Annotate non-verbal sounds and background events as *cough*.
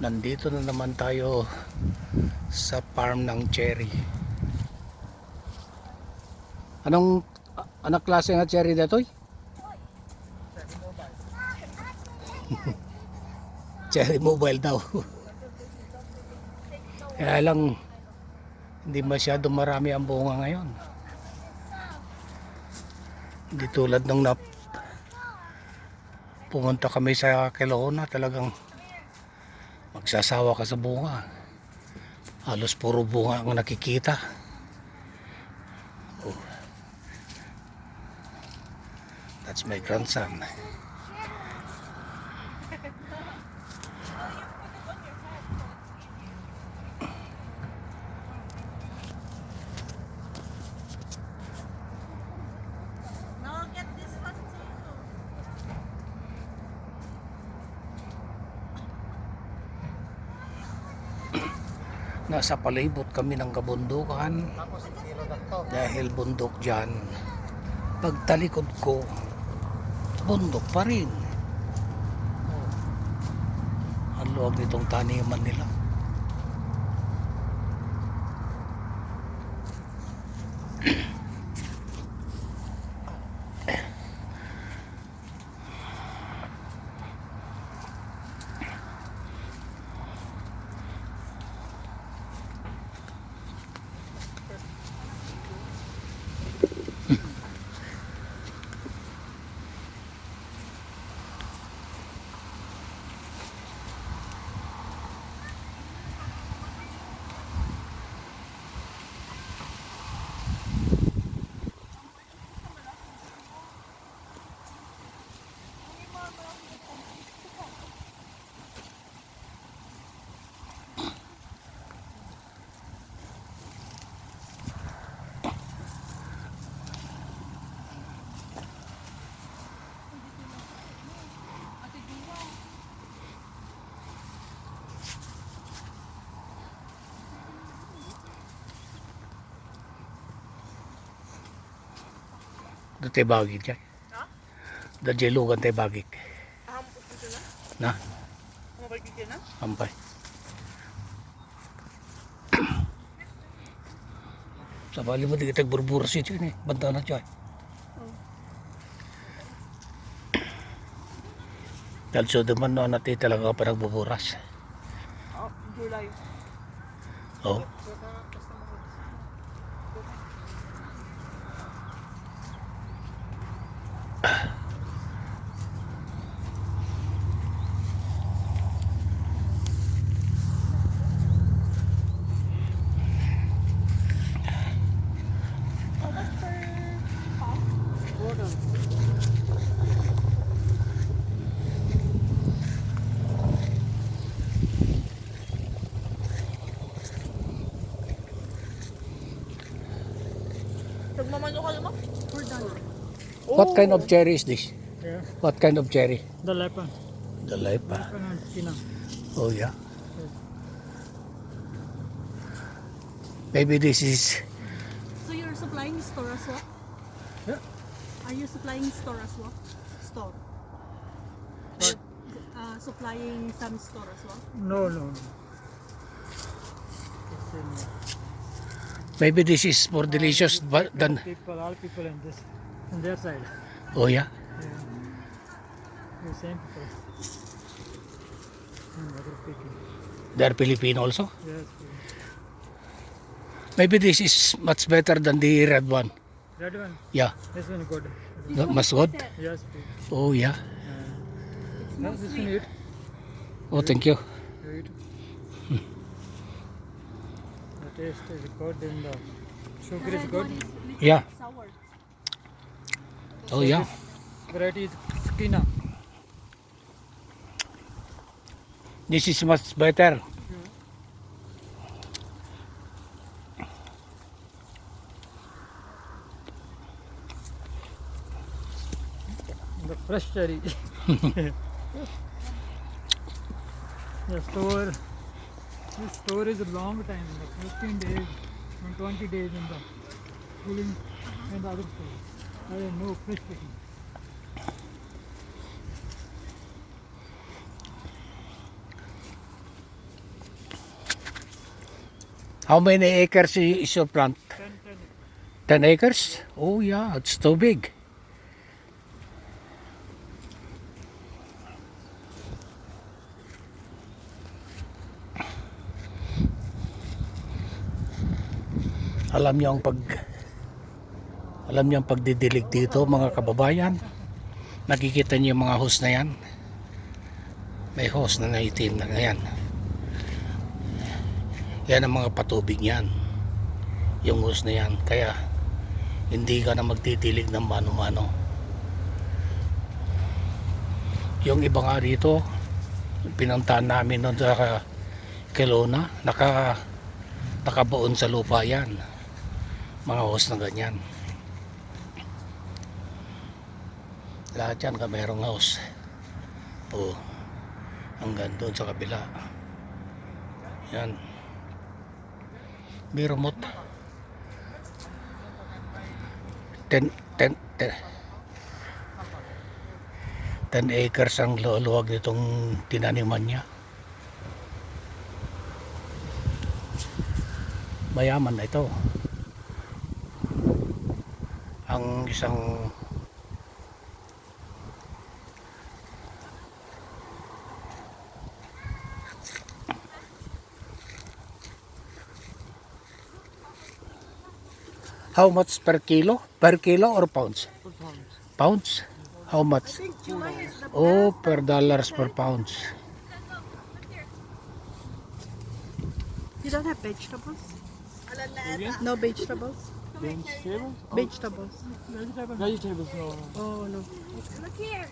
Nandito na naman tayo sa farm ng cherry. Anong a- anak klase nga cherry datoy? *laughs* cherry mobile daw. *laughs* Kaya lang hindi masyado marami ang bunga ngayon. Hindi tulad nung nap pumunta kami sa Kelowna talagang magsasawa ka sa bunga. Halos puro bunga ang nakikita. Oh. That's my grandson. Nasa palibot kami ng kabundukan dahil bundok dyan. Pagtalikod ko, bundok pa rin. Oh. Ang luwag nitong taniman nila. Aham po dito na? Na, Mga barbecue na? ampay. *clears throat* Sa bali mo di kita siya dyan eh. Banta na dyan. Dahil so naman no, natin talaga pa nagbuburas. Oh, July. Oh. Nagmamano ka naman? We're done. What kind of cherry is this? Yeah, What kind of cherry? the lepon. The China. Oh yeah. Maybe this is So you're supplying store as well? Yeah. Are you supplying store as well? Store. Uh, supplying some store as well? No, no. no. It's in, uh, maybe this is more delicious but than people, all people in this, on their side. oh yeah. Yeah. The same people. And other people. They're Filipino also. Yes. Maybe this is much better than the red one. Red one. Yeah. This one good. The- Mas good. Yes, please. Oh yeah. Uh, no, this one eat. Oh thank you. You eat. The taste is good and the sugar is good. Yeah. Sour. Oh yeah. This variety is Skina. This is much better. Mm-hmm. the fresh cherry. *laughs* *laughs* the store, the store is long time, like 15 days and 20 days in the cooling uh-huh. and other place. I no fish picking. How many acres is your plant? 10, 10. 10 acres? Oh yeah, it's too big. Alam niyo ang pag Alam niyo ang pagdidilig dito mga kababayan. Nakikita niyo mga hose na yan. May hose na naitim na yan. Yan ang mga patubig yan yung hose na yan kaya hindi ka na magtitilig ng mano-mano yung iba nga rito pinuntahan namin noon sa Kelowna naka nakabaon sa lupa yan mga hose na ganyan. Lahat yan ka merong hose o hanggang doon sa kabila. Yan. May remote. 10 10 10 10 acres ang luluwag nitong tinaniman niya. Mayaman na ito. Ang isang How much per kilo? Per kilo or pounds? Pounds? How much? Oh, per dollars per pounds. You don't have vegetables? No vegetables? Vegetables? Vegetables. Vegetables? Vegetables, no. Oh no. Look here.